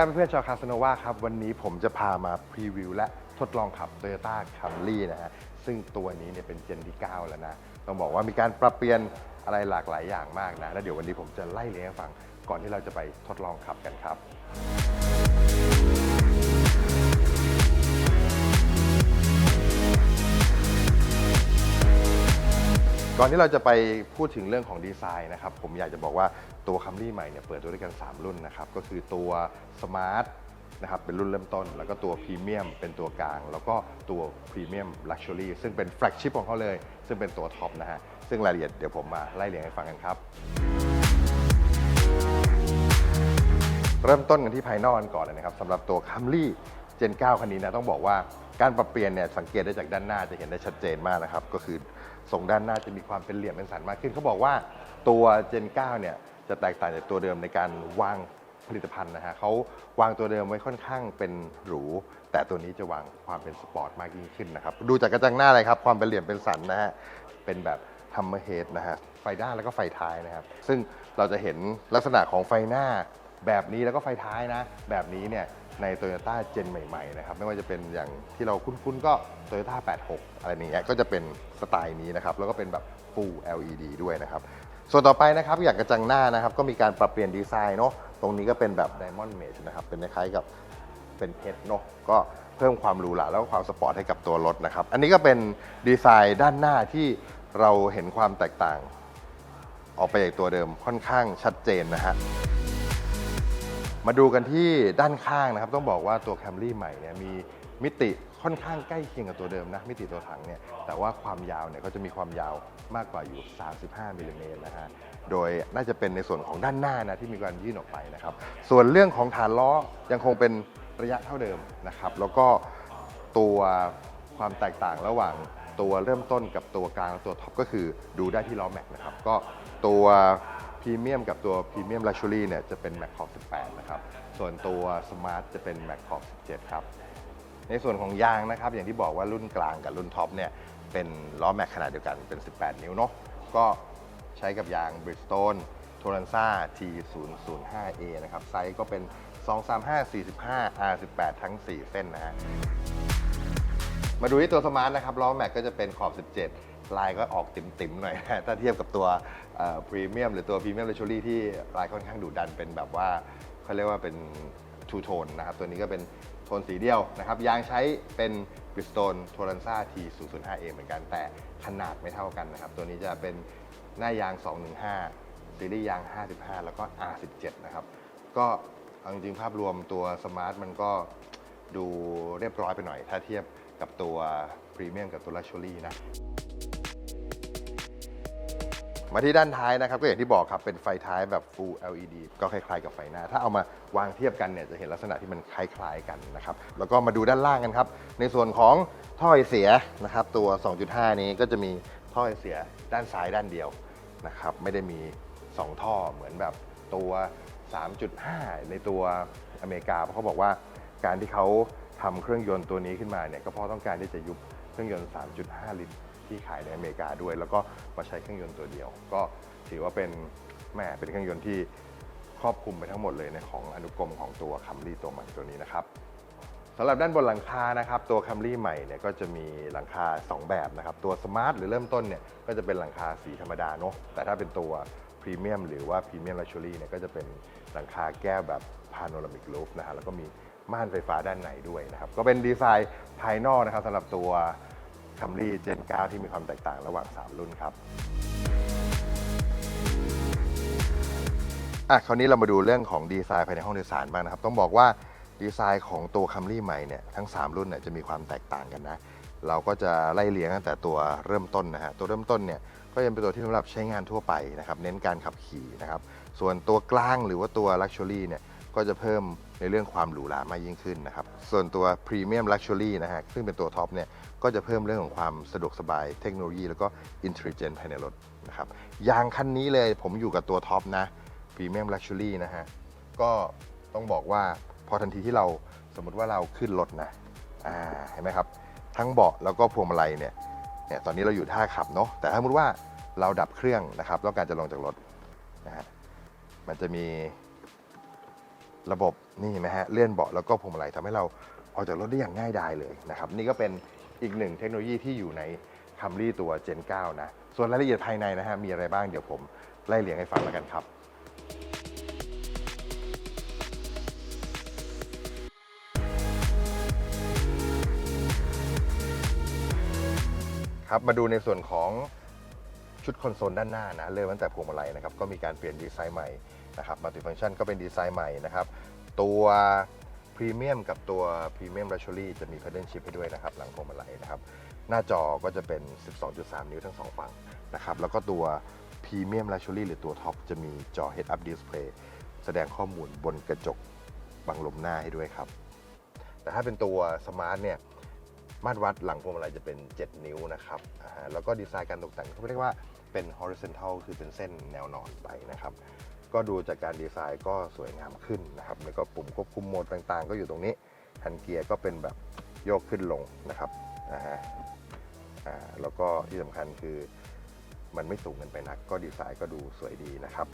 ครับเพื่อนๆชาวคาสโนวาครับ วันนี้ผมจะพามาพรีวิวและทดลองขับ Toyota Camry นะฮะซึ่งตัวนี้เนี่ยเป็นเจนที่ 9 แล้วนะ ต้องบอกว่ามีการปรับเปลี่ยนอะไรหลากหลายอย่างมากนะ แล้วเดี๋ยววันนี้ผมจะไล่เลี้ยงให้ฟังก่อนที่เราจะไปทดลองขับกันครับ ก่อนที่เราจะไปพูดถึงเรื่องของดีไซน์นะครับ ผมอยากจะบอกว่าตัว Camry ใหม่เนี่ยเปิดตัวด้วยกัน 3 รุ่นนะครับ ก็คือตัว Smart นะครับเป็นรุ่นเริ่มต้น แล้วก็ตัว Premium เป็นตัวกลาง แล้วก็ตัว Premium Luxury ซึ่งเป็นแฟลกชิพของเขาเลย ซึ่งเป็นตัวท็อปนะฮะ ซึ่งรายละเอียดเดี๋ยวผมมาไล่เรียงให้ฟังกันครับ เริ่มต้นกันที่ภายนอกกันก่อนเลยนะครับสำหรับตัว Camry Gen 9คันนี้นะต้องบอกว่าการปรับเปลี่ยนเนี่ยสังเกตได้จากด้านหน้าจะเห็นได้ชัดเจนมากนะครับก็คือ ทรงด้านหน้าจะมีความเป็นเหลี่ยมเป็นสันมากขึ้น เขาบอกว่าตัว Gen 9 เนี่ยจะแตกต่างจากตัวเดิมในการวางผลิตภัณฑ์นะฮะเขาวางตัวเดิมไว้ค่อนข้างเป็นหรู แต่ตัวนี้จะวางความเป็นสปอร์ตมากยิ่งขึ้นนะครับ ดูจากกระจังหน้าเลยครับ ความเป็นเหลี่ยมเป็นสันนะฮะ เป็นแบบฮัมเมอร์เฮดนะฮะ ไฟหน้าแล้วก็ไฟท้ายนะครับ ซึ่งเราจะเห็นลักษณะของไฟหน้าแบบนี้แล้วก็ไฟท้ายนะ แบบนี้เนี่ย ใน Toyota Gen ใหม่ๆนะครับไม่ว่าจะเป็นอย่างที่เราคุ้นๆก็ Toyota 86 อะไรอย่างเงี้ยก็จะเป็นสไตล์นี้นะครับแล้วก็เป็นแบบ Full LED ด้วยนะครับส่วนต่อไปนะครับอย่างกระจังหน้านะครับก็มีการปรับเปลี่ยนดีไซน์เนาะตรงนี้ก็เป็นแบบ Diamond Mesh นะครับเป็นคล้ายๆกับเป็นเพชรเนาะก็เพิ่มความหรูหราแล้วก็ความสปอร์ตให้กับตัวรถนะครับ อันนี้ก็เป็นดีไซน์ด้านหน้าที่เราเห็นความแตกต่าง ออกไปจากตัวเดิมค่อนข้างชัดเจนนะฮะ มาดูกันที่ด้านข้างนะครับ ต้องบอกว่าตัว Camry ใหม่เนี่ยมีมิติค่อนข้างใกล้เคียงกับตัวเดิมนะมิติตัวถังเนี่ยแต่ว่าความยาวเนี่ยก็จะมีความยาวมากกว่าอยู่ 35มิลลิเมตรนะฮะโดยน่าจะเป็นในส่วนของด้านหน้านะที่มีการยื่นออกไปนะครับ ส่วนเรื่องของฐานล้อยังคงเป็นระยะเท่าเดิมนะครับ แล้วก็ตัวความแตกต่างระหว่างตัวเริ่มต้นกับตัวกลางและตัวท็อปก็คือดูได้ที่ล้อแม็กนะครับก็ตัว รีเมียมกับตัวพรีเมียมลักชัวรี่เนี่ยจะเป็นแม็กขอบ18 นะครับ ส่วนตัวสมาร์ทจะเป็นแม็กขอบ17 ครับ ในส่วนของยางนะครับ อย่างที่บอกว่ารุ่นกลางกับรุ่นท็อปเนี่ยเป็นล้อแม็กขนาดเดียวกันเป็น 18 นิ้วเนาะก็ใช้กับยาง Bridgestone t o r a n z a T005A นะครับ ไซส์ก็เป็น 235 45 R18 ทั้ง 4 เส้นนะฮะมาดูที่ตัวสมาร์ทนะครับล้อแม็กก็จะเป็นขอบ 17 ลายก็ออกติ่มๆหน่อยนะถ้าเทียบกับตัว พรีเมียมหรือตัวพรีเมียมเลชูรี่ที่ลายค่อนข้างดุดันเป็นแบบว่าเขาเรียกว่าเป็นทูโทนนะครับ ตัวนี้ก็เป็นโทนสีเดียวนะครับ ยางใช้เป็น Bridgestone t o r a n z a T005A เหมือนกันแต่ขนาดไม่เท่ากันนะครับ ตัวนี้จะเป็นหน้ายาง 215 ซีรีส์ยาง 55 แล้วก็ R17 นะครับ ก็จริงๆภาพรวมตัวสมาร์ทมันก็ดูเรียบร้อยไปหน่อย ถ้าเทียบกับตัวพรีเมียมกับตัวลักชัวรี่นะ มาที่ด้านท้ายนะครับ ก็อย่างที่บอกครับเป็นไฟท้ายแบบ Full LED ก็คล้ายๆกับไฟหน้า ถ้าเอามาวางเทียบกันเนี่ยจะเห็นลักษณะที่มันคล้ายๆกันนะครับ แล้วก็มาดูด้านล่างกันครับ ในส่วนของท่อไอเสียนะครับ ตัว 2.5 นี้ก็จะมีท่อไอเสียด้านซ้ายด้านเดียวนะครับ ไม่ได้มี 2 ท่อเหมือนแบบตัว 3.5 ในตัวอเมริกาเพราะเขาบอกว่าการที่เขาทำเครื่องยนต์ตัวนี้ขึ้นมาเนี่ยก็เพราะต้องการที่จะยุบเครื่องยนต์ 3.5 ลิตร ที่ขายในอเมริกาด้วย แล้วก็มาใช้เครื่องยนต์ตัวเดียว ก็ถือว่าเป็นแหม่เป็นเครื่องยนต์ที่ครอบคลุมไปทั้งหมดเลยในของอนุกรมของตัวคัมรี่ตัวใหม่ตัวนี้นะครับสำหรับด้านบนหลังคานะครับตัวคัมรี่ใหม่เนี่ยก็จะมีหลังคา 2 แบบนะครับตัวสมาร์ทหรือเริ่มต้นเนี่ยก็จะเป็นหลังคาสีธรรมดาเนาะแต่ถ้าเป็นตัวพรีเมียมหรือว่าพรีเมียมลักชัวรี่เนี่ยก็จะเป็นหลังคาแก้วแบบพาโนรามิกลูฟนะฮะแล้วก็มีม่านไฟฟ้าด้านในด้วยนะครับก็เป็นดีไซน์ภายนอกนะครับสำหรับตัว คัมรี่เจน 9 ที่มีความแตกต่างระหว่าง 3 รุ่นครับอะคราวนี้เรามาดูเรื่องของดีไซน์ภายในห้องโดยสารบ้างนะครับ ต้องบอกว่าดีไซน์ของตัวคัมรี่ใหม่เนี่ยทั้ง 3 รุ่นเนี่ยจะมีความแตกต่างกันนะ เราก็จะไล่เรียงตั้งแต่ตัวเริ่มต้นนะฮะตัวเริ่มต้นเนี่ยก็ยังเป็นตัวที่สำหรับใช้งานทั่วไปนะครับเน้นการขับขี่นะครับส่วนตัวกลางหรือว่าตัวลักชัวรี่เนี่ยก็จะเพิ่มในเรื่องความหรูหรามากยิ่งขึ้นนะครับส่วนตัว Premium Luxury นะฮะซึ่งเป็นตัวท็อปเนี่ย ก็จะเพิ่มเรื่องของความสะดวกสบายเทคโนโลยี แล้วก็ Intelligent ภายในรถนะครับยางคันนี้เลยผมอยู่กับตัวท็อปนะ Premium Luxury นะฮะ ก็ต้องบอกว่าพอทันทีที่เราสมมติว่าเราขึ้นรถนะอ่าเห็นไหมครับ ทั้งเบาะแล้วก็พวงมาลัยเนี่ยเนี่ยตอนนี้เราอยู่ท่าขับเนาะแต่ถ้าสมมติว่าเราดับเครื่องนะครับต้องการจะลงจากรถนะฮะมันจะมีระบบนี่เห็นไหมฮะเลื่อนเบาะแล้วก็พวงมาลัยทำให้เราออกจากรถได้อย่างง่ายดายเลยนะครับ นี่ก็เป็น อีกหนึ่งเทคโนโลยีที่อยู่ในคัมรี่ตัว Gen 9 นะ ส่วนรายละเอียดภายในนะฮะมีอะไรบ้างเดี๋ยวผมไล่เรียงให้ฟังแล้วกันครับครับมาดูในส่วนของชุดคอนโซลด้านหน้านะเริ่มตั้งแต่พวงมาลัยนะครับก็มีการเปลี่ยนดีไซน์ใหม่นะครับมัลติฟังชันก็เป็นดีไซน์ใหม่นะครับตัว พรีเมียมกับตัวพรีเมียม l ัชั r รี่จะมี p a d d l e Chip ให้ด้วยนะครับ หลังพวงมาลัยนะครับ หน้าจอก็จะเป็น 12.3 นิ้วทั้งสองฝั่งนะครับ แล้วก็ตัวพรีเมียม l ัชั r รี่หรือตัวท็อปจะมีจอ Head Up Display แสดงข้อมูลบนกระจกบังลมหน้าให้ด้วยครับ แต่ถ้าเป็นตัวสมาร์ทเนี่ยมาตรวัดหลังพวงมาลัยจะเป็น 7 นิ้วนะครับแล้วก็ดีไซน์การตกแต่งเขาเรียกว่าเป็น horizontal คือเป็นเส้นแนวนอนไปนะครับ ก็ดูจากการดีไซน์ก็สวยงามขึ้นนะครับแล้วก็ปุ่มควบคุมโหมดต่างๆ ก็อยู่ตรงนี้หันเกียร์ก็เป็นแบบโยกขึ้นลงนะครับนะฮะอ่าแล้วก็ที่สำคัญคือมันไม่สูงเกินไปนัก ก็ดีไซน์ก็ดูสวยดีนะครับ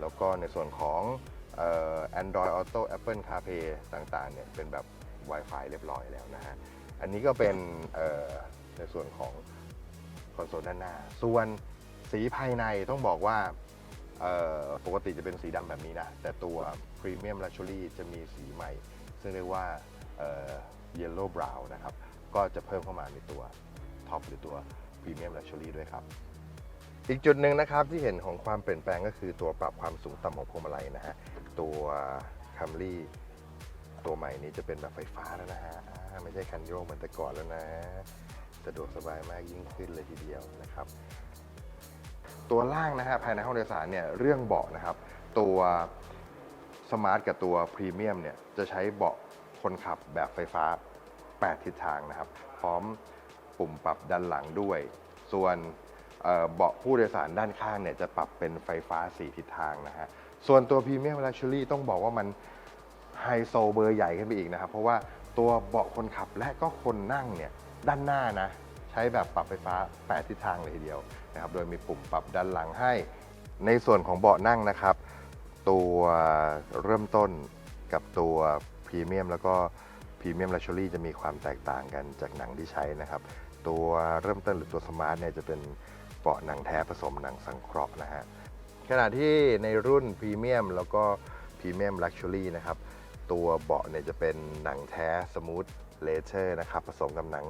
แล้วก็ในส่วนของเอ่อ Android Auto Apple CarPlay ต่างๆเนี่ยเป็นแบบ Wi-Fi เรียบร้อยแล้วนะฮะ อันนี้ก็เป็นในส่วนของคอนโซลด้านหน้า ส่วนสีภายในต้องบอกว่า ปกติจะเป็นสีดำแบบนี้นะ แต่ตัว Premium Luxury จะมีสีใหม่ ซึ่งเรียกว่าเอ่อ Yellow Brown นะครับ ก็จะเพิ่มเข้ามาในตัวท็อปหรือตัว Premium Luxury ด้วยครับ อีกจุดหนึ่งนะครับที่เห็นของความเปลี่ยนแปลงก็คือตัวปรับความสูงต่ำของพวงมาลัยนะฮะ ตัว Camry ตัวใหม่นี้จะเป็นแบบไฟฟ้าแล้วนะฮะ ไม่ใช่คันโยกเหมือนแต่ก่อนแล้วนะ สะดวกสบายมากยิ่งขึ้นเลยทีเดียวนะครับ ตัวล่างนะฮะภายในห้องโดยสารเนี่ยเรื่องเบาะนะครับ ตัวสมาร์ทกับตัวพรีเมียมเนี่ยจะใช้เบาะคนขับแบบไฟฟ้า 8 ทิศทางนะครับ พร้อมปุ่มปรับด้านหลังด้วย ส่วนเบาะผู้โดยสารด้านข้างเนี่ยจะปรับเป็นไฟฟ้า 4 ทิศทางนะฮะส่วนตัวพรีเมียม l ั x ชั r รี่ต้องบอกว่ามันไฮโซเบอร์ใหญ่ขึ้นไปอีกนะครับ เพราะว่าตัวเบาะคนขับและก็คนนั่งเนี่ยด้านหน้านะ ใช้แบบปรับไฟฟ้า 8 ทิศทางเลยทีเดียวนะครับ โดยมีปุ่มปรับด้านหลังให้ ในส่วนของเบาะนั่งนะครับ ตัวเริ่มต้นกับตัวพรีเมียมแล้วก็พรีเมียม l ั x ชั r รี่จะมีความแตกต่างกันจากหนังที่ใช้นะครับ ตัวเริ่มต้นหรือตัวสมาร์ทเนี่ยจะเป็นเบาะหนังแท้ผสมหนังสังเคราะห์นะฮะขณะที่ในรุ่นพรีเมียมแล้วก็พรีเมียมลักชัวรี่นะครับตัวเบาะเนี่ยจะเป็นหนังแท้สมูทเลเ h อร์นะครับผสมกับหนัง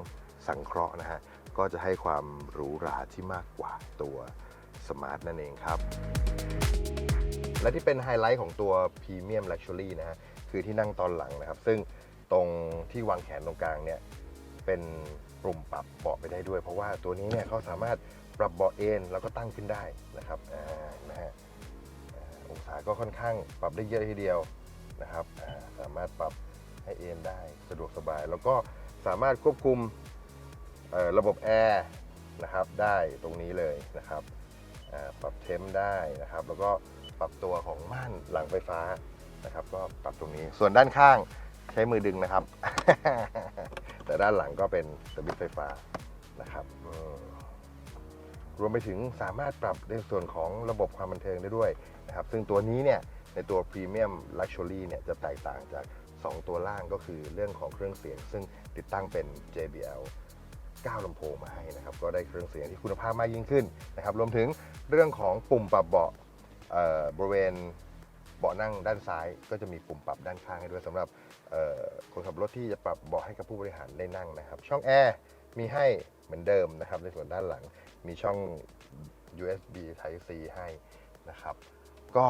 สังเคราะห์นะฮะ ก็จะให้ความหรูหราที่มากกว่าตัวสมาร์ทนั่นเองครับ และที่เป็นไฮไลท์ของตัวพรีเมียมลักชัวรี่นะฮะคือที่นั่งตอนหลังนะครับ ซึ่งตรงที่วางแขนตรงกลางเนี่ยเป็นปุ่มปรับเบาะไปได้ด้วย เพราะว่าตัวนี้เนี่ยเขาสามารถปรับเบาะเอนแล้วก็ตั้งขึ้นได้นะครับอ่านะฮะอ่าองศาก็ค่อนข้างปรับได้เยอะทีเดียวนะครับสามารถปรับให้เอนได้สะดวกสบาย แล้วก็สามารถควบคุม ระบบแอร์นะครับได้ตรงนี้เลยนะครับปรับเทมป์ได้นะครับ แล้วก็ปรับตัวของม่านหลังไฟฟ้านะครับ ก็ปรับตรงนี้ส่วนด้านข้างใช้มือดึงนะครับ แต่ด้านหลังก็เป็นสวิตช์ไฟฟ้านะครับรวมไปถึงสามารถปรับในส่วนของระบบความบันเทิงได้ด้วยนะครับ ซึ่งตัวนี้เนี่ยในตัว Premium Luxury เนี่ยจะแตกต่างจาก 2 ตัวล่างก็คือเรื่องของเครื่องเสียง ซึ่งติดตั้งเป็น JBL 9ลำโพงมาให้นะครับก็ได้เครื่องเสียงที่คุณภาพมากยิ่งขึ้นนะครับรวมถึงเรื่องของปุ่มปรับเบาะบริเวณเบาะนั่งด้านซ้าย ก็จะมีปุ่มปรับด้านข้างให้ด้วยสำหรับคนขับรถที่จะปรับเบาะให้กับผู้บริหารได้นั่งนะครับ ช่องแอร์มีให้เหมือนเดิมนะครับ ในส่วนด้านหลังมีช่อง USB Type C ให้นะครับ ก็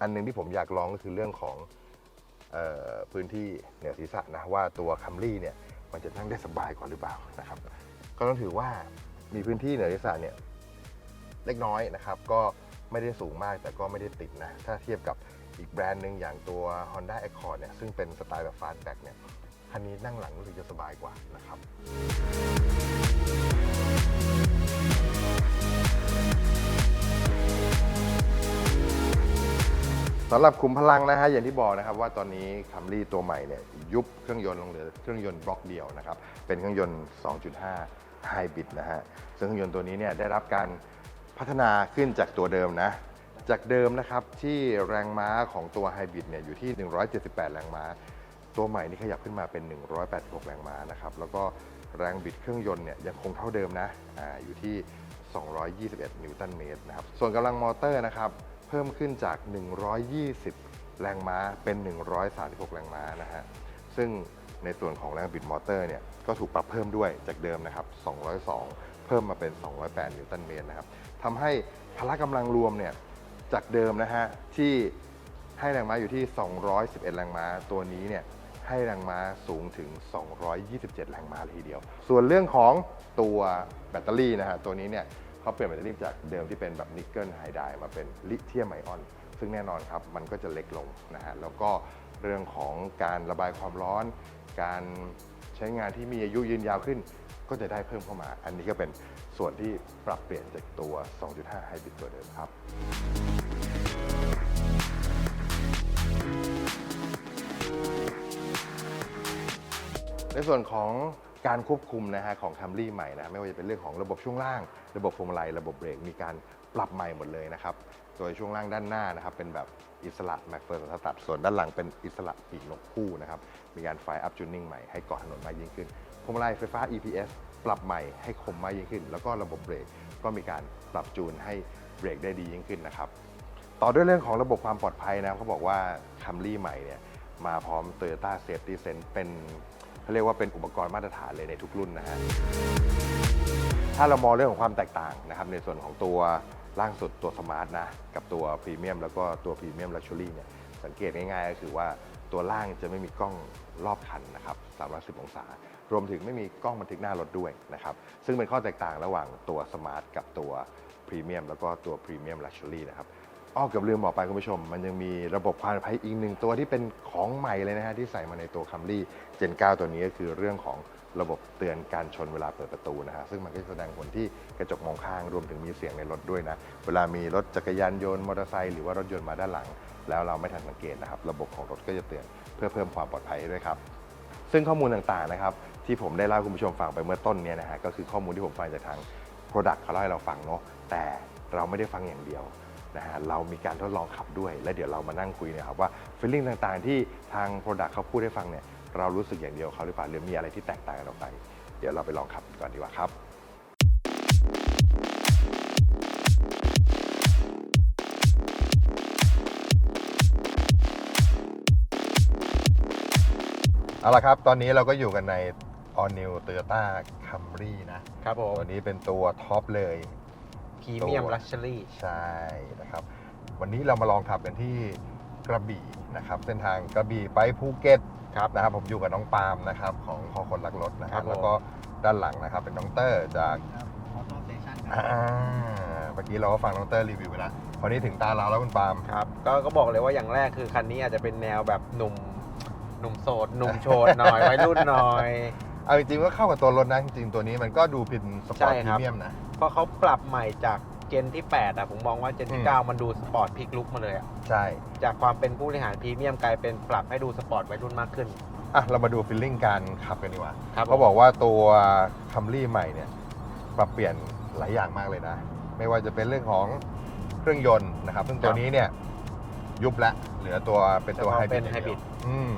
อันหนึงที่ผมอยากลองก็คือเรื่องของออพื้นที่เหนือศีรษะนะว่าตัวคัมรี่เนี่ย มันจะนั่งได้สบายกว่าหรือเปล่านะครับ ก็ต้องถือว่ามีพื้นที่เหนือศีรษะเนี่ยเล็กน้อยนะครับ ก็ไม่ได้สูงมากแต่ก็ไม่ได้ติดนะ ถ้าเทียบกับอีกแบรนด์หนึ่งอย่างตัว Honda Accord เนี่ยซึ่งเป็นสไตล์แบบฟาร์ดแบ็กเนี่ยคันนี้นั่งหลังรู้สึกจะสบายกว่านะครับ สำหรับขุมพลังนะฮะอย่างที่บอกนะครับว่าตอนนี้คัมรี่ตัวใหม่เนี่ยยุบเครื่องยนต์ลงเหลือเครื่องยนต์บล็อกเดียวนะครับเป็นเครื่องยนต์ 2.5 ไฮบริดนะฮะซึ่งเครื่องยนต์ตัวนี้เนี่ยได้รับการพัฒนาขึ้นจากตัวเดิมนะจากเดิมนะครับที่แรงม้าของตัวไฮบริดเนี่ยอยู่ที่ 178 แรงม้า ตัวใหม่นี่ขยับขึ้นมาเป็น 186 แรงม้านะครับแล้วก็แรงบิดเครื่องยนต์เนี่ยยังคงเท่าเดิมนะอาอยู่ที่ 221 นิวตันเมตรนะครับส่วนกำลังมอเตอร์นะครับ เพิ่มขึ้นจาก 120 แรงม้าเป็น 136 แรงม้านะฮะ ซึ่งในส่วนของแรงบิดมอเตอร์เนี่ยก็ถูกปรับเพิ่มด้วยจากเดิมนะครับ 202 เพิ่มมาเป็น 208 นิวตันเมตรนะครับทำให้พละกำลังรวมเนี่ยจากเดิมนะฮะที่ให้แรงม้าอยู่ที่ 211 แรงม้าตัวนี้เนี่ยให้แรงม้าสูงถึง 227 แรงม้าเลยทีเดียว ส่วนเรื่องของตัวแบตเตอรี่นะฮะตัวนี้เนี่ย เขาเปลี่ยนแบตเตอรี่จากเดิมที่เป็นแบบนิกเกิลไฮไดมาเป็นลิเธียมไอออน ซึ่งแน่นอนครับมันก็จะเล็กลงนะฮะแล้วก็เรื่องของการระบายความร้อน การใช้งานที่มีอายุยืนยาวขึ้น ก็จะได้เพิ่มเข้ามา อันนี้ก็เป็นส่วนที่ปรับเปลี่ยนจากตัว 2.5 Hybrid ตัวเดิมครับในส่วนของ การควบคุมนะฮะของ Camry ใหม่นะไม่ว่าจะเป็นเรื่องของระบบช่วงล่าง ระบบพวงมาลัยระบบเบรกมีการปรับใหม่หมดเลยนะครับโดยช่วงล่างด้านหน้านะครับเป็นแบบอิสระแม็กเฟอร์สตัดส่วนด้านหลังเป็นอิสระปีกนกคู่นะครับมีการไฟอัพจูนนิ่งใหม่ให้เกาะถนนมากยิ่งขึ้นพวงมาลัยไฟฟ้า EPS ปรับใหม่ให้คมมากยิ่งขึ้น แล้วก็ระบบเบรกก็มีการปรับจูนให้เบรกได้ดียิ่งขึ้นนะครับต่อด้วยเรื่องของระบบความปลอดภัยนะเขาบอกว่า Camry ใหม่เนี่ยมาพร้อม Toyota Safety Sense เป็น เขาเรียกว่าเป็นอุปกรณ์มาตรฐานเลยในทุกรุ่นนะฮะถ้าเรามองเรื่องของความแตกต่างนะครับในส่วนของตัวล่างสุดตัวสมาร์ทนะกับตัวพรีเมียมแล้วก็ตัวพรีเมียมลักชัวรี่เนี่ยสังเกตง่ายๆ ก็คือว่าตัวล่างจะไม่มีกล้องรอบคันนะครับ310 องศา รวมถึงไม่มีกล้องบันทึกหน้ารถด้วยนะครับ ซึ่งเป็นข้อแตกต่างระหว่างตัวสมาร์ทกับตัวพรีเมียมแล้วก็ตัวพรีเมียมลักชัวรี่นะครับ อ้อเกือบลืมบอกไปคุณผู้ชม มันยังมีระบบความปลอดภัยอีกหนึ่งตัวที่เป็นของใหม่เลยนะฮะที่ใส่มาในตัว Camry Gen 9ตัวนี้ก็คือเรื่องของระบบเตือนการชนเวลาเปิดประตูนะฮะซึ่งมันก็จะแสดงผลที่กระจกมองข้างรวมถึงมีเสียงในรถด้วยนะ เวลามีรถจักรยานยนต์มอเตอร์ไซค์หรือว่ารถยนต์มาด้านหลัง แล้วเราไม่ทันสังเกตนะครับ ระบบของรถก็จะเตือนเพื่อเพิ่มความปลอดภัยด้วยครับซึ่งข้อมูลต่างๆนะครับที่ผมได้เล่าคุณผู้ชมฟังไปเมื่อต้นเนี้นะฮะก็คือข้อมูลที่ผมฟังจากทาง Product เขาเล่าให้เราฟังเนาะแต่เราไม่ได้ฟังอย่างเดียว นะฮะเรามีการทดลองขับด้วย และเดี๋ยวเรามานั่งคุยนะครับว่าฟีลลิ่งต่างๆ ที่ทาง Product เขาพูดให้ฟังเนี่ยเรารู้สึกอย่างเดียวเขาหรือเปล่าหรือมีอะไรที่แตกต่างกันออกไป เดี๋ยวเราไปลองขับก่อนดีกว่าครับเอาละครับ ตอนนี้เราก็อยู่กันใน All New Toyota Camry นะครับผม ตัวนี้เป็นตัวท็อปเลย รีเมียมตัวลักชัวรี่ใช่นะครับ วันนี้เรามาลองขับกันที่กระบี่นะครับ เส้นทางกระบี่ไปภูเก็ตครับนะครับ ผมอยู่กับน้องปาล์มนะครับ ของคอคนรักรถนะคครัรับบผมแล้วก็ด้านหลังนะครับ เป็นน้องเตอร์จากออโต้สเตชันคอ่ารับเมื่อกี้เราก็ฟังน้องเตอร์รีวิวไปแล้วคราวนี้ถึงตาเราแล้วคุณปาล์มครับก็ก็บอกเลยว่าอย่างแรกคือคันนี้อาจจะเป็นแนวแบบหนุ่มหนุ่มโสดหนุ่มโชดหน่อยวัยรุ่นหน่อยเอาจริงๆก็เข้ากับตัวรถนะจริงๆตัวนี้มันก็ดูเป็นสปอร์ตใช่พครีรับเมียมนะ เพราะเขาปรับใหม่จากเจนที่ 8 อะ ผมมองว่าเจนอืที่ม9มันดูสปอร์ตพลิกลุกมาเลยอะ ใช่ จากความเป็นผู้บริหารพรีเมียมกลายเป็นปรับให้ดูสปอร์ตวัยรุ่นมากขึ้น อะ เรามาดูฟีลลิ่งการขับกันดีกว่าครับเขาบอกว่าตัวคัมรี่ใหม่เนี่ยปรับเปลี่ยนหลายอย่างมากเลยนะ ไม่ว่าจะเป็นเรื่องของเครื่องยนต์นะครับ ซึ่งตัวนี้เนี่ยยุบละเหลือตัวเป็นตัวเฉไฮพาะบริเป็ดนไฮบริดอืม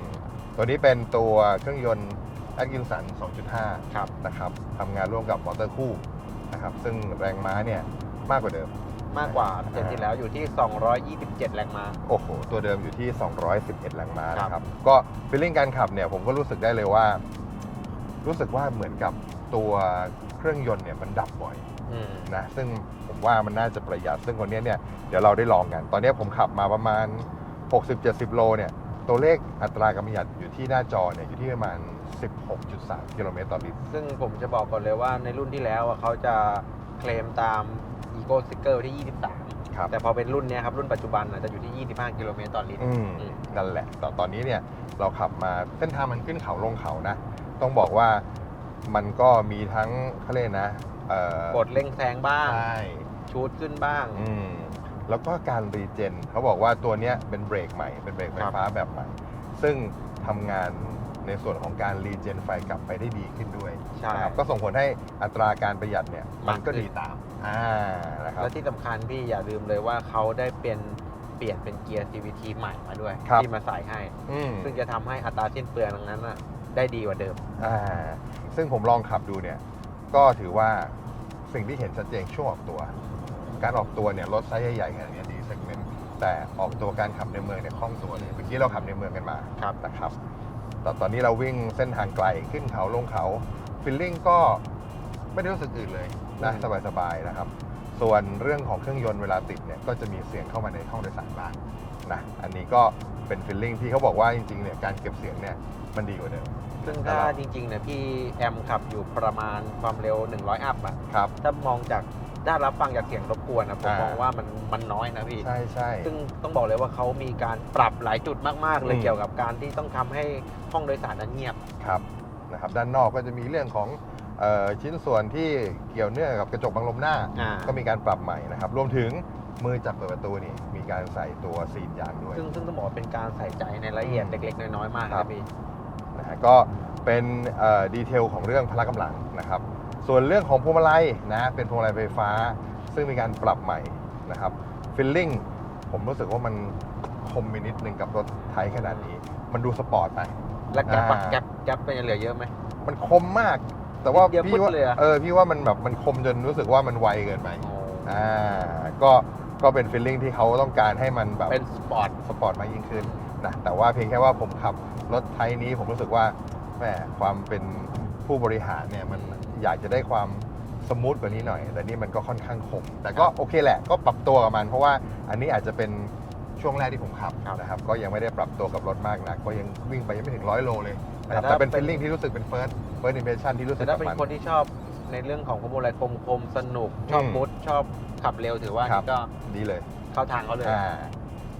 ตัวนี้เป็นตัวเครื่องยนต์แอ g กินสัน 2.5 ครับนะครับทำงานร่วมกับมอเตอร์คู่ นะครับซึ่งแรงม้าเนี่ยมากกว่าเดิม มากกว่าเจนที่แล้วอยู่ที่ 227 แรงม้า โอ้โห ตัวเดิมอยู่ที่ 211 แรงม้าครับ นะครับ ก็ฟีลลิ่งการขับเนี่ยผมก็รู้สึกได้เลยว่า รู้สึกว่าเหมือนกับตัวเครื่องยนต์เนี่ยมันดับบ่อย อืม นะซึ่งผมว่ามันน่าจะประหยัดซึ่งวันนี้เนี่ยเดี๋ยวเราได้ลองกัน ตอนนี้ผมขับมาประมาณ 60-70 โลเนี่ยตัวเลขอัตราการประหยัดอยู่ที่หน้าจอเนี่ยอยู่ที่ประมาณ 16.3 กิโลเมตรต่อลิตร ซึ่งผมจะบอกก่อนเลยว่าในรุ่นที่แล้วอะเขาจะเคลมตาม Ego Sticker ที่23ครับแต่พอเป็นรุ่นเนี้ยครับรุ่นปัจจุบันอะจะอยู่ที่ 25 กิโลเมตรต่อลิตรอืมอืมนั่นแหละแต่ตอนนี้เนี่ยเราขับมาเส้นทางมันขึ้นเขาลงเขานะ ต้องบอกว่ามันก็มีทั้งเขาเรียกนะเอ่อกดเร่งแซงบ้าง ใช่ชูดขึ้นบ้าง อืมแล้วก็การรีเจนเขาบอกว่าตัวเนี้ยเป็นเบรกใหม่ เป็นเบรกไฟฟ้าแบบใหม่ ซึ่งทำงาน ในส่วนของการรีเจนไฟกลับไปได้ดีขึ้นด้วยใช่ นะครับก็ส่งผลให้อัตราการประหยัดเนี่ยมันก็มากขึ้นดีตามอ่านะครับ และที่สำคัญพี่อย่าลืมเลยว่าเขาได้เป็นเปลี่ยนเป็นเกียร์ CVT ใหม่มาด้วย ครับ ที่มาใส่ให้ อืม ซึ่งจะทำให้อัตราสิ้นเปลืองตรงนั้นน่ะได้ดีกว่าเดิม อ่าซึ่งผมลองขับดูเนี่ย ก็ถือว่าสิ่งที่เห็นชัดเจนช่วงออกตัว การออกตัวเนี่ยรถไซส์ใหญ่ๆขนาดนี้ดีเซกเมนต์แต่ออกตัวการขับในเมืองเนี่ยคล่องตัวเลยเมื่อกี้เราขับในเมืองกันมาครับนะครับ แต่ตอนนี้เราวิ่งเส้นทางไกลขึ้นเขาลงเขาฟิลลิ่งก็ไม่ได้รู้สึกอื่นเลยนะอืมสบายๆนะครับ ส่วนเรื่องของเครื่องยนต์เวลาติดเนี่ยก็จะมีเสียงเข้ามาในห้องโดยสารบ้างนะอันนี้ก็เป็นฟิลลิ่งที่เขาบอกว่าจริงๆเนี่ยการเก็บเสียงเนี่ยมันดีกว่าเดิมซึ่งถ้าจริงๆเนี่ยพี่แอมขับอยู่ประมาณความเร็ว 100 อัพอะครับถ้ามองจาก ด้านรับฟังจากเสียงรบกวนนะผมอ่าม มองว่ามันมันน้อยนะพี่ ใช่ใช่ ซึ่งต้องบอกเลยว่าเขามีการปรับหลายจุดมาก ๆ เลยอืมเกี่ยวกับการที่ต้องทำให้ห้องโดยสารนั้นเงียบ ครับนะครับด้านนอกก็จะมีเรื่องของเออชิ้นส่วนที่เกี่ยวเนื่องกับกระจกบังลมหน้า อ่า ก็มีการปรับใหม่นะครับ รวมถึงมือจับเปิดประตูนี่มีการใส่ตัวซีนยางด้วย ซึ่งซึ่งต้องบอกว่าเป็นการใส่ใจในรายละเอียดอืมเล็ก ๆ น้อย ๆ มากครันะบ พี่ นะฮะก็เป็นเอ่อดีเทลของเรื่องพละกำลังนะครับ ส่วนเรื่องของพวงมาลัยนะเป็นพวงมาลัยไฟฟ้า ซึ่งมีการปรับใหม่นะครับฟิลลิ่งผมรู้สึกว่ามันคมไปนิดนึงกับรถไทยขนาดนี้ มันดูสปอร์ตไปและแก๊ปอะอ่า แก๊ปแก๊ปเป็นยังเหลือเยอะไหม มันคมมาก แต่ว่านิดเดียวพี่ว่าปึ๊ดเลยอะ เออพี่ว่ามันแบบมันคมจนรู้สึกว่ามันไวเกินไปอ่าก็ก็เป็นฟีลลิ่งที่เขาต้องการให้มันแบบ เป็นสปอร์ต สปอร์ตมากยิ่งขึ้นนะแต่ว่าเพียงแค่ว่าผมขับรถไทยนี้ผมรู้สึกว่าแหมความเป็น ผู้บริหารเนี่ยมันอยากจะได้ความสมูทกว่านี้หน่อย แต่นี่มันก็ค่อนข้างคมแต่ก็ครับโอเคแหละก็ปรับตัวกับมัน เพราะว่าอันนี้อาจจะเป็นช่วงแรกที่ผมขับครับนะครับก็ยังไม่ได้ปรับตัวกับรถมากนักก็ยังวิ่งไปยังไม่ถึงร้อยโลเลยนะครับแต่แต่ถ้า เป็นเป็นฟีลลิ่งที่รู้สึกเป็นเฟิร์สเฟิร์สอิมเพรสชั่นที่รู้สึแต่กถ้ากับเป็นมัน คนที่ชอบในเรื่องของขบวนอะไรคมๆสนุก ชอบอืมมุดชอบขับเร็วถือว่าครับ นี่ก็ดีเลย เข้าทางเขาเลย อ่า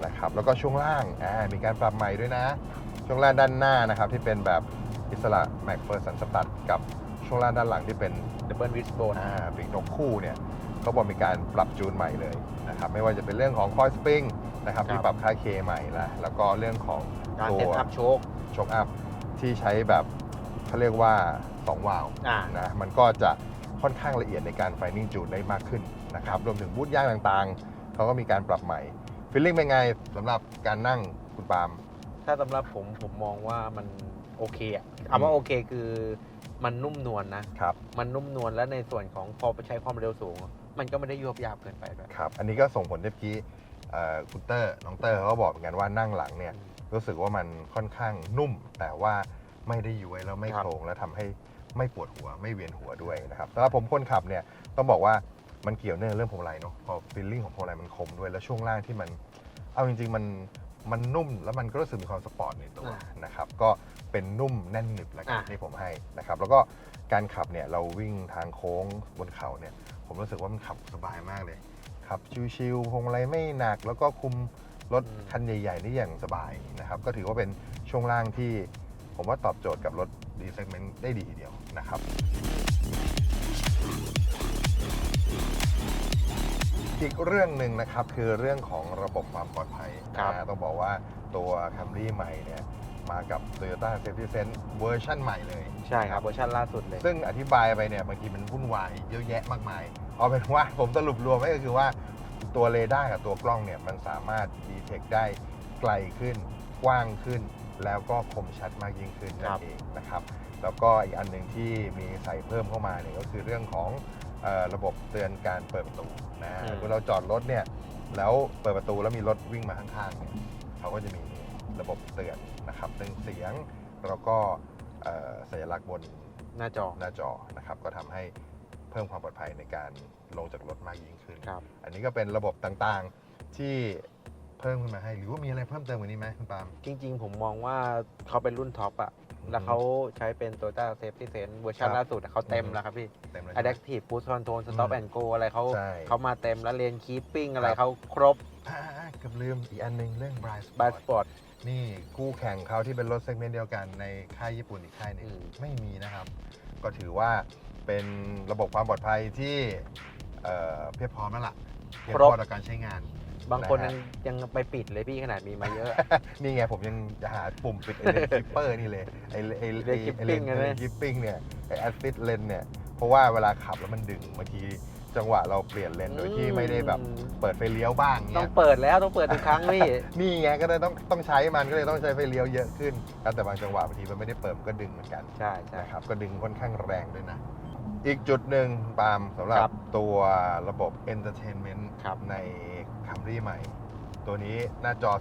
นะครับแล้วก็ช่วงล่างอ่ามีการปรับใหม่ด้วยนะ ช่วงล่างด้านหน้านะครับที่เป็นแบบ อิสระแม็กเฟอร์สันสตัดกับช่วงล่างด้านหลังที่เป็นดับเบิลวิสโบนอ่าปีกนกคู่เนี่ยเขาบอกมีการปรับจูนใหม่เลยนะครับไม่ว่าจะเป็นเรื่องของคอยสปริงนะครับครับที่ปรับค่าเคใหม่ละแล้วก็เรื่องของการตัเซตวอัพโชคโชคอัพที่ใช้แบบเขาเรียกว่า 2 วาล์วอ่านะมันก็จะค่อนข้างละเอียดในการไฟนิ่งจูนได้มากขึ้นนะครับรวมถึงบูทย่างต่างๆเขาก็มีการปรับใหม่ฟีลลิ่งเป็นไงสำหรับการนั่งคุณปาล์มถ้าสำหรับผมผมมองว่ามัน โอเคอะเอาว่าโอเคคือมันนุ่มนวลนะครับ มันนุ่มนวลและในส่วนของพอไปใช้ความเร็วสูง มันก็ไม่ได้ยวบยาบเกินไปด้วยครับ อันนี้ก็ส่งผลที่เมื่อกี้เอ่อคุณเตอร์น้องเตอร์เขาก็บอกเหมือนกันว่านั่งหลังเนี่ย รู้สึกว่ามันค่อนข้างนุ่ม แต่ว่าไม่ได้ย้วยแล้วไม่ครับโครงแล้วทำให้ไม่ปวดหัวไม่เวียนหัวด้วยนะครับสำหรับผมคนขับเนี่ยต้องบอกว่ามันเกี่ยวเนื่องเรื่องพวงมาลัยเนาะพอฟีลลิ่งของพวงมาลัยมันคมด้วยแล้วช่วงล่างที่มันเอาจริงๆมันมันนุ่มแล้วมันก็รู้สึกมีความสปอร์ตในตัวอ่านะครับก็ เป็นนุ่มแน่นหนึบแล้วกันอ่าที่ผมให้นะครับ แล้วก็การขับเนี่ยเราวิ่งทางโค้งบนเขาเนี่ยผมรู้สึกว่ามันขับสบายมากเลยขับชิวๆพวงมาลัยไม่หนัก แล้วก็คุมรถคันใหญ่ๆนี่อย่างสบายนะครับ ก็ถือว่าเป็นช่วงล่างที่ผมว่าตอบโจทย์กับรถดีเซกเมนต์ได้ดีทีเดียวนะครับ อีกเรื่องหนึ่งนะครับคือเรื่องของระบบความปลอดภัยครับนะต้องบอกว่าตัว Camry ใหม่เนี่ย มากับ Toyota Safety Sense เวอร์ชั่นใหม่เลย ใช่ครับเวอร์ชันล่าสุดเลย ซึ่งอธิบายไปเนี่ยบางทีมันวุ่นวายเยอะแยะมากมาย เอาเป็นว่าผมสรุปรวมไว้ก็คือว่าตัวเรดาร์กับตัวกล้องเนี่ยมันสามารถดีเทคได้ไกลขึ้น กว้างขึ้น แล้วก็คมชัดมากยิ่งขึ้นนั่ครันบเองนะครับ แล้วก็อีกอันหนึ่งที่มีใส่เพิ่มเข้ามาเนี่ยก็คือเรื่องของเออระบบเตือนการเปิดประตูนะอืมเมื่อเราจอดรถเนี่ยแล้วเปิดประตูแล้วมีรถวิ่งมาข้างๆเนี่ยเขาก็จะมีระบบเตือน ยง แล้วก็เอ่อสัญลักษณ์บนหน้าจอหน้าจอนะครับ ก็ทำให้เพิ่มความปลอดภัยในการลงจากรถมากยิ่งขึ้นครับอันนี้ก็เป็นระบบต่างๆที่เพิ่มขึ้นมาให้ หรือว่ามีอะไรเพิ่มเติมกว่านี้ไหมคุณปาล์มจริง ๆ ผมมองว่าเขาเป็นรุ่นท็อปอะอืมแล้วเขาใช้เป็น Toyota Safety Sense เวอร์ชันครับล่าสุดอะเขาเต็มอืมแล้วครับพี่เต็มเลยใช่ไหม Adaptive Cruise Control Stop อืม and Go อะไรเขาใช่เขามาเต็มแล้วเลนคีปปิ้งอะไรครับเขาครบอ่าๆเกือบลืมอีกอันหนึงเรื่อง Bright บ a Sport s p o r t นี่คู่แข่งเขาที่เป็นรถเซกเมนต์เดียวกันในค่ายญี่ปุ่นอีกค่ายหนึ่งอืม ไม่มีนะครับ ก็ถือว่าเป็นระบบความปลอดภัยที่เอ่อเพียบพร้อมแล้วล่ะเพียงพอต่อการใช้งาน บางคนนะยังฮะ ยังไปปิดเลยพี่ขนาดมีมาเยอะ นี่ไงผมยังจะหาปุ่มปิดไอเลนกิปเปอร์นี่เลยไอไอไอ Lane keeping อะนะกิปปิ้งเนี่ยไอแอสซิสเลนเนี่ยเพราะว่าเวลาขับแล้วมันดึงบางที จังหวะเราเปลี่ยนเลนโดยที่ไม่ได้แบบอืมเปิดไฟเลี้ยวบ้างต้อเงี้งยเปิดแล้วต้องเปิดทุกครั้งพี่ นี่ไงก็เลยต้องต้องใช้มันก็เลยต้องใช้ไฟเลี้ยวเยอะขึ้นครับแต่บางจังหวะบางทีมันไม่ได้เปิดมันก็ดึงเหมือนกันใช่ใช่ นะครับก็ดึงค่อนข้างแรงด้วยนะ อีกจุดหนึ่งปาล์มสำหรัครับบตัวระบบ Entertainment ครับใน Camry ใหม่ ตัวนี้หน้าจอ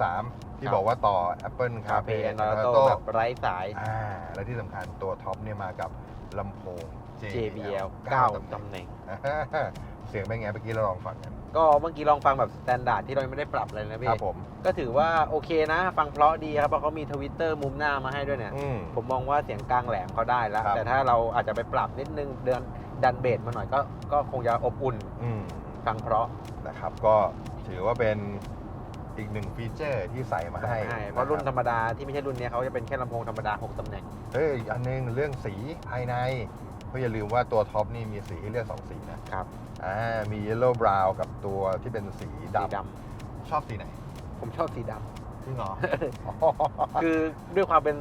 12.3 ที่ครับ บอกว่าต่อ Apple คาเฟ่ CarPlay นอร์โต Auto แบบไร้สาย อ่าและที่สำคัญตัวท็อปเนี่ยมากับลำโพง JBL 9 9ตำตำแหน่งแหน่งอ่าเสียงเป็นไงเมื่อกี้เราลองฟังกันก็เมื่อกี้ลองฟังแบบสแตนดาร์ดที่เรายังไม่ได้ปรับเลยนะคพี่รับผมก็ถือว่าโอเคนะ ฟังเพราะดีครับเพราะเขามีทวิตเตอร์มุมหน้ามาให้ด้วยเนี่ย อืม ผมมองว่าเสียงกลางแหลมเขาได้แล้ว ครับ แต่ถ้าเราอาจจะไปปรับนิดนึงเดือนดันเบสมาหน่อยก็ก็คงจะอบอุ่นอืมฟังเพราะนะครับ ก็ถือว่าเป็นอีกหนึ่งฟีเจอร์ที่ใส่มาให้ใช่เพราะรุ่นคธบรรมดาที่ไม่ใช่รุ่นเนี้ยเขาจะเป็นแค่ลำโพงธรรมดา 6ตำแหน่งเฮ้ยอีกอันหนึงเรื่องสีภายใน เพราะอย่าลืมว่าตัวท็อปนี่มีสีให้เลือก2สีนะครับอ่ามี yellow brown กับตัวที่เป็นสีสีดดำชอบสีไหนำผมชอบสีดจริงเหรอำคือด้วยความเป็น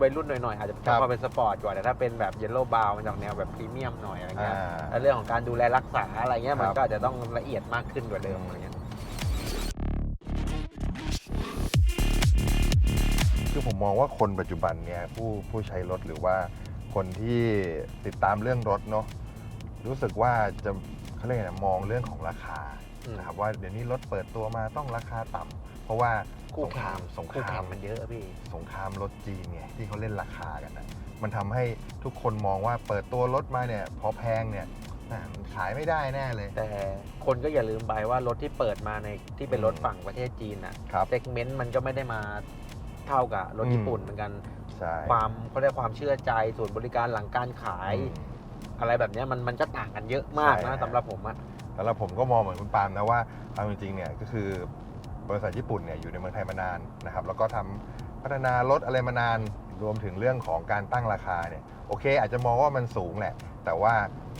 วัยรุ่นหน่อยๆ อาจจะชครัอบ บความเป็นสปอร์ตกว่าแต่ถ้าเป็นแบบเยลโล่บาวมันจะออกแนวแบบพรีเมียมหน่อยอะไรเงี้ยอ่าแล้วเรื่องของการดูแลรักษาอะไรเงี้ยมันครับ ก็อาจจะต้องละเอียดมากขึ้นกว่าเดิมอะไรเงี้ยคือผมมองว่าคนปัจจุบันเนี่ยผู้ผู้ใช้รถหรือว่า คนที่ติดตามเรื่องรถเนาะรู้สึกว่าจะเขาเรียกไงนะมองเรื่องของราคาอืม นะครับว่าเดี๋ยวนี้รถเปิดตัวมาต้องราคาต่ำเพราะว่าคู่สงคแข่รางมสงคคู่ราแข่มงมันเยอะพี่ สงครามรถจีนไงที่เขาเล่นราคากันนะมันทำให้ทุกคนมองว่าเปิดตัวรถมาเนี่ยพอแพงเนี่ยน่ะมันขายไม่ได้แน่เลยแต่คนก็อย่าลืมไปว่ารถที่เปิดมาในที่เป็นอืมรถฝั่งประเทศจีนน่ะครับ เซกเมนต์มันก็ไม่ได้มาเท่ากับรถอืมญี่ปุ่นเหมือนกัน ใช่ความเขาเรียกความเชื่อใจส่วนบริการหลังการขายอืมอะไรแบบเนี้ยมันมันก็ต่างกันเยอะมากใช่ นะฮะสำหรับผมอะแล้วเราผมก็มองเหมือนคุณปาล์มนะว่าเอาจริงๆเนี่ยก็คือบริษัทญี่ปุ่นเนี่ยอยู่ในเมืองไทยมานานนะครับแล้วก็ทำพัฒนารถอะไรมานานรวมถึงเรื่องของการตั้งราคาเนี่ยโอเค อาจจะมองว่ามันสูงแหละ แต่ว่า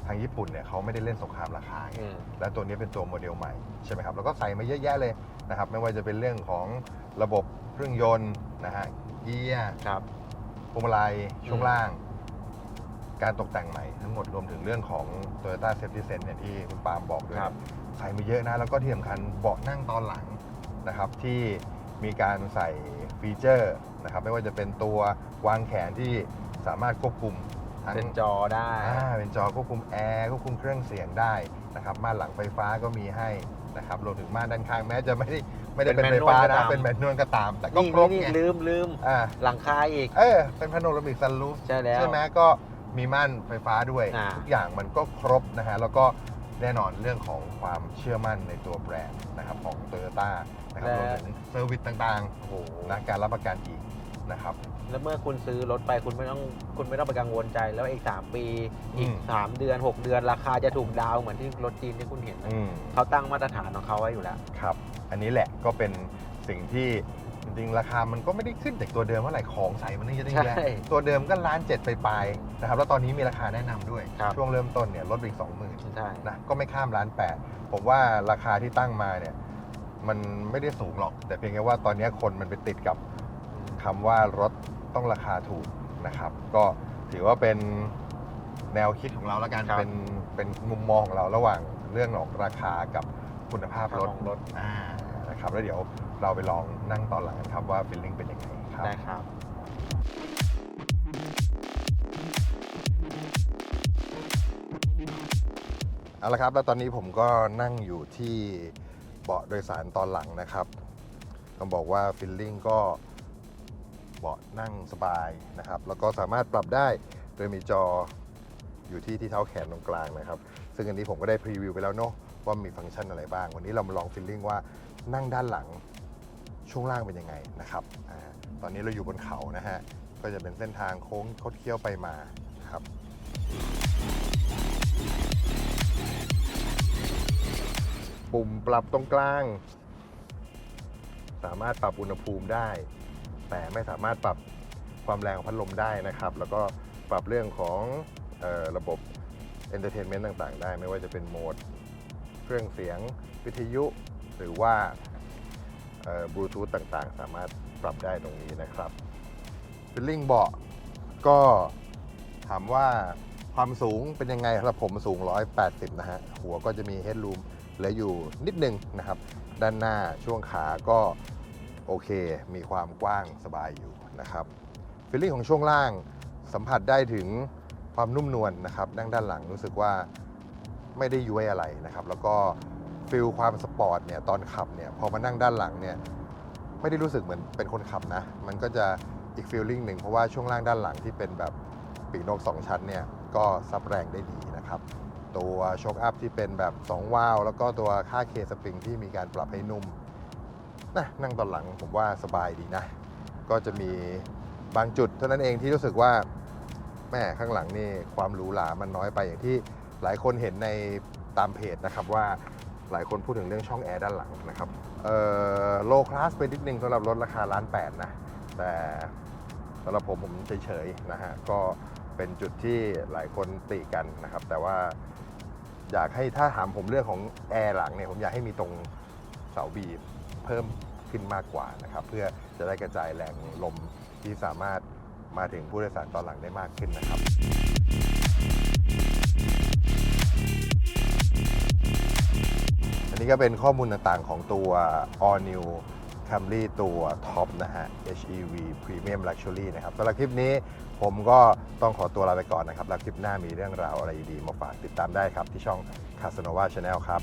ทางญี่ปุ่นเนี่ยเขาไม่ได้เล่นสงครามราคาไง อืม และตัวนี้เป็นตัวโมเดลใหม่ใช่ไหมครับ แล้วก็ใส่มาเยอะแยะเลยนะครับ ไม่ว่าจะเป็นเรื่องของระบบเครื่องยนต์นะฮะ เกียร์ครับ พวงมาลัยช่วงอืมล่าง การตกแต่งใหม่ทั้งหมดรวมถึงเรื่องของ Toyota Safety Sense เนี่ยที่คุณปาล์มบอกด้วยครับ ใส่มาเยอะนะ แล้วก็ที่สำคัญเบาะนั่งตอนหลังนะครับ ที่มีการใส่ฟีเจอร์นะครับ ไม่ว่าจะเป็นตัววางแขนที่สามารถควบคุมทั้งเป็นจอได้อ่าเป็นจอควบคุมแอร์ควบคุมเครื่องเสียงได้นะครับม่านหลังไฟฟ้าก็มีให้นะครับรวมถึงม่านด้านข้างแม้จะไม่ได้ ไม่ได้เป็เป็นนไฟฟ้าแมนนวลก็นะตามเป็นแมนนวลก็ตาม แต่ก็นี่ครบนี่ไงลืมลืมอ่าหลังคาอีก เออ เป็นพาโนรามิกซันรูฟใช่แล้วใช่ไหมก็มีม่านไฟฟ้าด้วยอ่าทุกอย่างมันก็ครบนะฮะ แล้วก็แน่นอนเรื่องของความเชื่อมั่นในตัวแบรนด์นะครับของ t o y ยต้านะครับรวมถึงเซอร์วิสต่างโอ้โหๆนะการรับประกันอีกนะครับ แล้วเมื่อคุณซื้อรถไปคุณไม่ต้องคุณไม่ต้องไปกังวลใจ แล้วอีก 3 ปี อีก อืม 3 เดือน 6 เดือนราคาจะถูกดาวน์เหมือนที่รถจีนที่คุณเห็นนะอืม เขาตั้งมาตรฐานของเขาไว้อยู่แล้ว ครับ อันนี้แหละก็เป็นสิ่งที่จริงๆ ราคามันก็ไม่ได้ขึ้นจากตัวเดิมเท่าไหร่ของใส่มันนี่จะได้แยะใช่ตัวเดิมก็ล้านเจ็ดไปปลายๆนะครับ แล้วตอนนี้มีราคาแนะนำด้วย ครับ ช่วงเริ่มต้นเนี่ยลดไปอีกสองหมื่นใช่ นะ ก็ไม่ข้ามล้านแปดผมว่าราคาที่ตั้งมาเนี่ย มันไม่ได้สูงหรอก แต่เพียงแค่ว่าตอนนี้คนมันไปติดกับคำว่ารถ ต้องราคาถูกนะครับ ก็ถือว่าเป็นแนวคิดของเราแล้วกันครับ เป็นเป็นมุมมองของเราระหว่างเรื่องของราคากับคุณภาพรถของรถอ่านะครับแล้วเดี๋ยวเราไปลองนั่งตอนหลังกันครับว่าฟีลลิ่งเป็นยังไงครับ ได้ครับ เอาละครับ แล้วตอนนี้ผมก็นั่งอยู่ที่เบาะโดยสารตอนหลังนะครับ ต้องบอกว่าฟิลลิ่งก็ เบาะนั่งสบายนะครับ แล้วก็สามารถปรับได้โดยมีจออยู่ที่ที่เท้าแขนตรงกลางนะครับ ซึ่งอันนี้ผมก็ได้พรีวิวไปแล้วเนาะว่ามีฟังก์ชันอะไรบ้าง วันนี้เรามาลองฟิลลิ่งว่านั่งด้านหลังช่วงล่างเป็นยังไงนะครับอตอนนี้เราอยู่บนเขานะฮะ ก็จะเป็นเส้นทางโค้งคดเคี้ยวไปมาครับปุ่มปรับตรงกลาง สามารถปรับอุณหภูมิได้ แต่ไม่สามารถปรับความแรงของพัดลมได้นะครับ แล้วก็ปรับเรื่องของออระบบ Entertainment ต่างๆ ได้ ไม่ว่าจะเป็นโหมดเครื่องเสียงวิทยุ หรือว่าบลูทูธต่างๆ สามารถปรับได้ตรงนี้นะครับฟิลลิ่งเบาะก็ถามว่าความสูงเป็นยังไงสำหรับผมสูง 180 นะฮะ หัวก็จะมีเฮด o ูมเหลืออยู่นิดนึงนะครับ ด้านหน้าช่วงขาก็ โอเค มีความกว้างสบายอยู่นะครับฟิลลิ่งของช่วงล่างสัมผัสได้ถึงความนุ่มนวลนะครับนั่งด้านหลังรู้สึกว่าไม่ได้ย้วยอะไรนะครับ แล้วก็ฟิลความสปอร์ตเนี่ยตอนขับเนี่ยพอมานั่งด้านหลังเนี่ยไม่ได้รู้สึกเหมือนเป็นคนขับนะ มันก็จะอีกฟีลลิ่งหนึ่งเพราะว่าช่วงล่างด้านหลังที่เป็นแบบปีกนก 2 ชั้นเนี่ยก็ซับแรงได้ดีนะครับ ตัวโชคอัพที่เป็นแบบ 2 วาล์วแล้วก็ตัวค่าเคสปริงที่มีการปรับให้นุ่ม นะนั่งตอนหลังผมว่าสบายดีนะ ก็จะมีบางจุดเท่านั้นเองที่รู้สึกว่าแม่ข้างหลังนี่ความหรูหรามันน้อยไปอย่างที่หลายคนเห็นในตามเพจนะครับว่าหลายคนพูดถึงเรื่องช่องแอร์ด้านหลังนะครับเออโลคลาสไปนิดนึงสำหรับรถราคาล้านแปดนะ แต่สำหรับผมผมเฉยๆนะฮะก็เป็นจุดที่หลายคนติกันนะครับ แต่ว่าอยากให้ถ้าถามผมเรื่องของแอร์หลังเนี่ยผมอยากให้มีตรงเสาบี เพิ่มขึ้นมากกว่านะครับ เพื่อจะได้กระจายแรงลมที่สามารถมาถึงผู้โดยสารตอนหลังได้มากขึ้นนะครับ อันนี้ก็เป็นข้อมูลต่างๆของตัว All New Camry ตัวท็อปนะฮะ HEV Premium Luxury นะครับสำหรับคลิปนี้ผมก็ต้องขอตัวลาไปก่อนนะครับ แล้วคลิปหน้ามีเรื่องราวอะไรดีๆมาฝากติดตามได้ครับที่ช่อง Casanova Channel ครับ